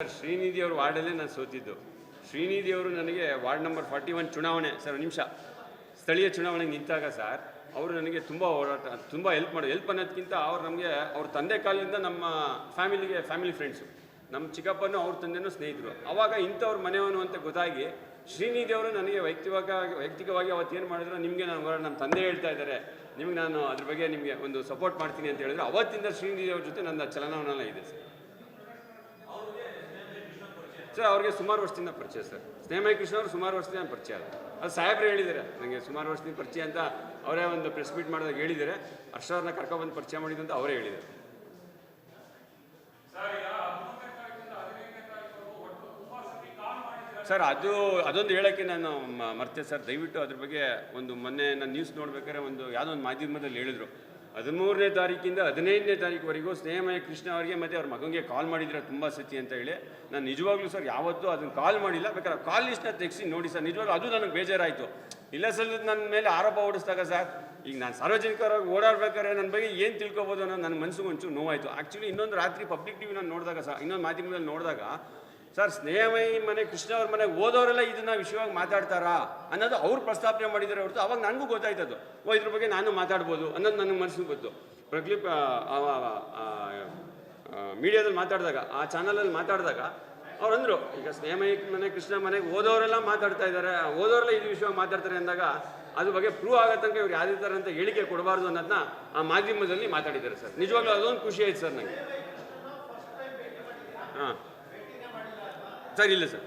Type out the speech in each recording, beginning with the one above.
Sir, Srinidhi ಅವರು ವಾರ್ಡಲ್ಲೇ ನಾನು ಸೋತಿದ್ದು. ಶ್ರೀನಿಧಿ ಅವರು ನನಗೆ ವಾರ್ಡ್ ನಂಬರ್ ಫಾರ್ಟಿ ಒನ್ ಚುನಾವಣೆ, ಸರ್ ನಿಮಿಷ. ಸ್ಥಳೀಯ ಚುನಾವಣೆಗೆ ನಿಂತಾಗ ಸರ್, ಅವರು ನನಗೆ ತುಂಬ ಹೋರಾಟ, ತುಂಬ ಹೆಲ್ಪ್ ಮಾಡೋದು ಹೆಲ್ಪ್ ಅನ್ನೋದಕ್ಕಿಂತ ಅವ್ರು ನಮಗೆ, ಅವ್ರ ತಂದೆ ಕಾಲದಿಂದ ನಮ್ಮ ಫ್ಯಾಮಿಲಿಗೆ ಫ್ಯಾಮಿಲಿ ಫ್ರೆಂಡ್ಸು ನಮ್ಮ ಚಿಕ್ಕಪ್ಪನೂ ಅವ್ರ ತಂದೆನೂ ಸ್ನೇಹಿತರು. ಆವಾಗ ಇಂಥವ್ರ ಮನೆಯವನು ಅಂತ ಗೊತ್ತಾಗಿ ಶ್ರೀನಿಧಿ ಅವರು ನನಗೆ ವೈಯಕ್ತಿಕವಾಗಿ ವೈಯಕ್ತಿಕವಾಗಿ ಏನು ಮಾಡಿದ್ರು, ನಿಮಗೆ ನಾನು ನಮ್ಮ ತಂದೆ ಹೇಳ್ತಾ ಇದ್ದಾರೆ. ನಿಮ್ಗೆ ನಾನು ಅದ್ರ ಬಗ್ಗೆ ನಿಮಗೆ ಒಂದು ಸಪೋರ್ಟ್ ಮಾಡ್ತೀನಿ ಅಂತ ಹೇಳಿದ್ರು. ಅವತ್ತಿಂದ ಶ್ರೀನಿಧಿ ಅವ್ರ ಜೊತೆ ನನ್ನ ಚಲನವಲನ ಇದೆ, ಸರ್. ಸರ್ ಅವ್ರಿಗೆ ಸುಮಾರು ವರ್ಷದಿಂದ ಪರಿಚಯ ಸರ್. ಸ್ನೇಹಮಯ ಕೃಷ್ಣ ಅವರು ಸುಮಾರು ವರ್ಷದಿಂದ ಪರಿಚಯ. ಅಲ್ಲ ಅದು ಸಾಹೇಬ್ರು ಹೇಳಿದ್ದಾರೆ. ನನಗೆ ಸುಮಾರು ವರ್ಷದಿಂದ ಪರಿಚಯ ಅಂತ ಅವರೇ ಒಂದು ಪ್ರೆಸ್ ಮೀಟ್ ಮಾಡಿದಾಗ ಹೇಳಿದ್ದಾರೆ. ಹರ್ಷವ್ರನ್ನ ಕರ್ಕೊಬಂದು ಪರಿಚಯ ಮಾಡಿದ್ದು ಅಂತ ಅವರೇ ಹೇಳಿದ್ದಾರೆ. ಸರ್ ಅದು ಅದೊಂದು ಹೇಳೋಕ್ಕೆ ನಾನು ಮರ್ತೆ ಸರ್. ದಯವಿಟ್ಟು ಅದ್ರ ಬಗ್ಗೆ ಒಂದು ಮೊನ್ನೆ ನಾನು ನ್ಯೂಸ್ ನೋಡ್ಬೇಕಾದ್ರೆ ಒಂದು ಯಾವುದೋ ಒಂದು ಮಾಧ್ಯಮದಲ್ಲಿ ಹೇಳಿದರು. ಹದಿಮೂರನೇ ತಾರೀಕಿಂದ ಹದಿನೈದನೇ ತಾರೀಕುವರೆಗೂ ಸ್ನೇಹಮಯ ಕೃಷ್ಣ ಅವರಿಗೆ ಮತ್ತು ಅವ್ರ ಮಗನಿಗೆ ಕಾಲ್ ಮಾಡಿದ್ರೆ ತುಂಬ ಸತಿ ಅಂತ ಹೇಳಿ. ನಾನು ನಿಜವಾಗ್ಲೂ ಸರ್ ಯಾವತ್ತೂ ಅದನ್ನು ಕಾಲ್ ಮಾಡಿಲ್ಲ. ಬೇಕಾದ್ರೆ ಕಾಲ್ ಲಿಸ್ಟ್ನ ತೆಗೆಸಿ ನೋಡಿ ಸರ್ ನಿಜವಾಗ್ಲೂ ಅದು ನನಗೆ ಬೇಜಾರಾಯಿತು. ಇಲ್ಲ ಸರ್ ನನ್ನ ಮೇಲೆ ಆರೋಪ ಹೊಡಿಸಿದಾಗ ಸರ್ ಈಗ ನಾನು ಸಾರ್ವಜನಿಕರಾಗಿ ಓಡಾಡ್ಬೇಕಾದ್ರೆ ನನ್ನ ಬಗ್ಗೆ ಏನು ತಿಳ್ಕೊಬೋದು ಅನ್ನೋ ನನ್ನ ಮನಸ್ಸಿಗೆ ಒಂಚೂರು ನೋವಾಯಿತು. ಆ್ಯಕ್ಚುಲಿ ಇನ್ನೊಂದು ರಾತ್ರಿ ಪಬ್ಲಿಕ್ ಟಿವಿ ನಾನು ನೋಡಿದಾಗ ಸರ್ ಇನ್ನೊಂದು ಮಾಧ್ಯಮದಲ್ಲಿ ನೋಡಿದಾಗ ಸರ್ ಸ್ನೇಹಮಯಿ ಮನೆ, ಕೃಷ್ಣ ಅವ್ರ ಮನೆಗೆ ಓದೋರೆಲ್ಲ ಇದನ್ನ ವಿಷಯವಾಗಿ ಮಾತಾಡ್ತಾರಾ? ಅನ್ನೋದು ಅವ್ರು ಪ್ರಸ್ತಾಪನೆ ಮಾಡಿದ್ದಾರೆ ಹೊರತು ಅವಾಗ ನನಗೂ ಗೊತ್ತಾಯ್ತದ್ದು. ಓ, ಇದ್ರ ಬಗ್ಗೆ ನಾನು ಮಾತಾಡ್ಬೋದು ಅನ್ನೋದು ನನಗೆ ಮನಸ್ಸಿಗೆ ಗೊತ್ತು. ಪ್ರಕ್ಲಿಪ್ ಮೀಡಿಯಾದಲ್ಲಿ ಮಾತಾಡಿದಾಗ, ಆ ಚಾನಲಲ್ಲಿ ಮಾತಾಡಿದಾಗ ಅವ್ರು ಅಂದರು, ಈಗ ಸ್ನೇಹಮಯಿ ಮನೆ, ಕೃಷ್ಣ ಮನೆಗೆ ಓದೋರೆಲ್ಲ ಮಾತಾಡ್ತಾ ಇದ್ದಾರೆ. ಓದೋರೆಲ್ಲ ಇದು ವಿಷಯವಾಗಿ ಮಾತಾಡ್ತಾರೆ ಅಂದಾಗ ಅದ್ರ ಬಗ್ಗೆ ಪ್ರೂವ್ ಆಗೋ ತನಕ ಇವ್ರು ಯಾವುದೇ ಅಂತ ಹೇಳಿಕೆ ಕೊಡಬಾರ್ದು ಅನ್ನೋದನ್ನ ಆ ಮಾಧ್ಯಮದಲ್ಲಿ ಮಾತಾಡಿದ್ದಾರೆ ಸರ್. ನಿಜವಾಗ್ಲೂ ಅದೊಂದು ಖುಷಿ ಆಯ್ತು ಸರ್ ನನಗೆ ಹಾಂ. ಸರ್, ಇಲ್ಲ ಸರ್.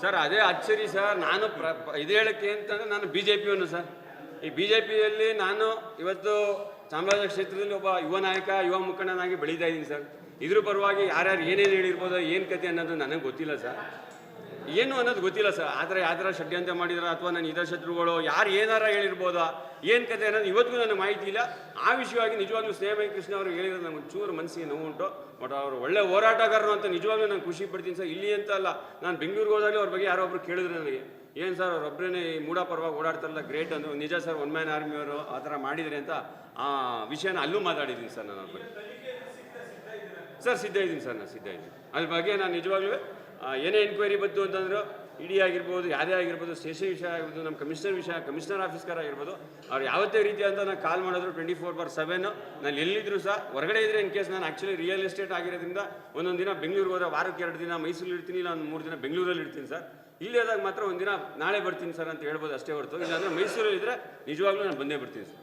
ಸರ್, ಅದೇ ಅಚ್ಚರಿ ಸರ್, ನಾನು ಪ್ರ ಇದು ಹೇಳಕ್ಕೆ ಅಂತಂದ್ರೆ ನಾನು ಬಿ ಜೆ ಪಿಯವನು ಸರ್. ಈ ಬಿ ಜೆ ಪಿಯಲ್ಲಿ ನಾನು ಇವತ್ತು ಚಾಮರಾಜ ಕ್ಷೇತ್ರದಲ್ಲಿ ಒಬ್ಬ ಯುವ ನಾಯಕ, ಯುವ ಮುಖಂಡನಾಗಿ ಬೆಳೀತಾ ಇದ್ದೀನಿ ಸರ್. ಇದ್ರ ಪರವಾಗಿ ಯಾರ್ಯಾರು ಏನೇನು ಹೇಳಿರ್ಬೋದು, ಏನು ಕತೆ ಅನ್ನೋದು ನನಗೆ ಗೊತ್ತಿಲ್ಲ ಸರ್. ಏನು ಅನ್ನೋದು ಗೊತ್ತಿಲ್ಲ ಸರ್. ಆದರೆ ಯಾವ್ದಾರ ಷಡ್ಯಂತ್ರ ಮಾಡಿದಾರ ಅಥವಾ ನನ್ನ ಇತರ ಶತ್ರುಗಳು, ಯಾರು ಏನಾರ ಹೇಳಿರ್ಬೋದಾ, ಏನು ಕತೆ ಅನ್ನೋದು ಇವತ್ತಿಗೂ ನನಗೆ ಮಾಹಿತಿ ಇಲ್ಲ. ಆ ವಿಷಯವಾಗಿ ನಿಜವಾಗ್ಲೂ ಸ್ನೇಹಮಯ ಕೃಷ್ಣ ಅವರು ಹೇಳಿದ್ರೆ ನಮ್ಗೆ ಚೂರು ಮನಸ್ಸಿಗೆ ನೋವು ಉಂಟು. ಬಟ್ ಅವರು ಒಳ್ಳೆ ಹೋರಾಟಗಾರರು ಅಂತ ನಿಜವಾಗ್ಲೂ ನಾನು ಖುಷಿ ಪಡ್ತೀನಿ ಸರ್. ಇಲ್ಲಿ ಅಂತ ಅಲ್ಲ, ನಾನು ಬೆಂಗಳೂರಿಗೆ ಹೋದಾಗಲೂ ಅವ್ರ ಬಗ್ಗೆ ಯಾರೊಬ್ಬರು ಒಬ್ರು ಕೇಳಿದ್ರು ನನಗೆ. ಏನು ಸರ್ ಅವ್ರೊಬ್ಬರೇ ಈ ಮೂಡ ಪರವಾಗಿ ಓಡಾಡ್ತಾರಲ್ಲ ಗ್ರೇಟ್ ಅಂದರು. ನಿಜ ಸರ್, ಒನ್ ಮ್ಯಾನ್ ಆರ್ಮಿಯವರು ಆ ಥರ ಮಾಡಿದ್ರಿ ಅಂತ ಆ ವಿಷಯನ ಅಲ್ಲೂ ಮಾತಾಡಿದ್ದೀನಿ ಸರ್ ನಾನು ಅವ್ರ ಸರ್, ಸಿದ್ಧ ಇದ್ದೀನಿ ಸರ್, ನಾನು ಸಿದ್ಧ ಇದ್ದೀನಿ. ಅದ್ರ ಬಗ್ಗೆ ನಾನು ನಿಜವಾಗ್ಲೂ ಏನೇ ಎನ್ಕ್ವೈರಿ ಬಂತು ಅಂತಂದ್ರು, ಇಡಿ ಆಗಿರ್ಬೋದು, ಯಾರೇ ಆಗಿರ್ಬೋದು ಸ್ಟೇಷನ್ ವಿಷಯ ಆಗಿರ್ಬೋದು ನಮ್ಮ ಕಮಿಷನರ್ ವಿಷಯ ಕಮಿಷನರ್ ಆಫೀಸ್ಕರ್ ಆಗಿರ್ಬೋದು, ಅವ್ರು ಯಾವತ್ತೇ ರೀತಿ ಅಂತ ನಾನು ಕಾಲ್ ಮಾಡಿದ್ರು ಟ್ವೆಂಟಿ ಫೋರ್ ಬಾರ್ ಸೆವೆನ್ ನಾನು ಎಲ್ಲಿದ್ರು ಸಹ ಹೊರಗಡೆ ಇದ್ರೆ ಇನ್ ಕೇಸ್ ನಾನು ಆ್ಯಕ್ಚುಲಿ ರಿಯಲ್ ಎಸ್ಟೇಟ್ ಆಗಿರೋದ್ರಿಂದ ಒಂದೊಂದು ದಿನ ಬೆಂಗಳೂರಿಗೆ ಹೋದ್ರೆ ವಾರಕ್ಕೆ ಎರಡು ದಿನ ಮೈಸೂರು ಇರ್ತೀನಿ, ಇಲ್ಲ ಒಂದು ಮೂರು ದಿನ ಬೆಂಗಳೂರಲ್ಲಿ ಇರ್ತೀನಿ ಸರ್. ಇಲ್ಲಿ ಆದಾಗ ಮಾತ್ರ ಒಂದಿನ ನಾಳೆ ಬರ್ತೀನಿ ಸರ್ ಅಂತ ಹೇಳ್ಬೋದು ಅಷ್ಟೇ ಹೊರತು. ಇಲ್ಲಾಂದ್ರೆ ಮೈಸೂರಲ್ಲಿ ಇದ್ರೆ ನಿಜವಾಗ್ಲೂ ನಾನು ಬಂದೇ ಬರ್ತೀನಿ ಸರ್.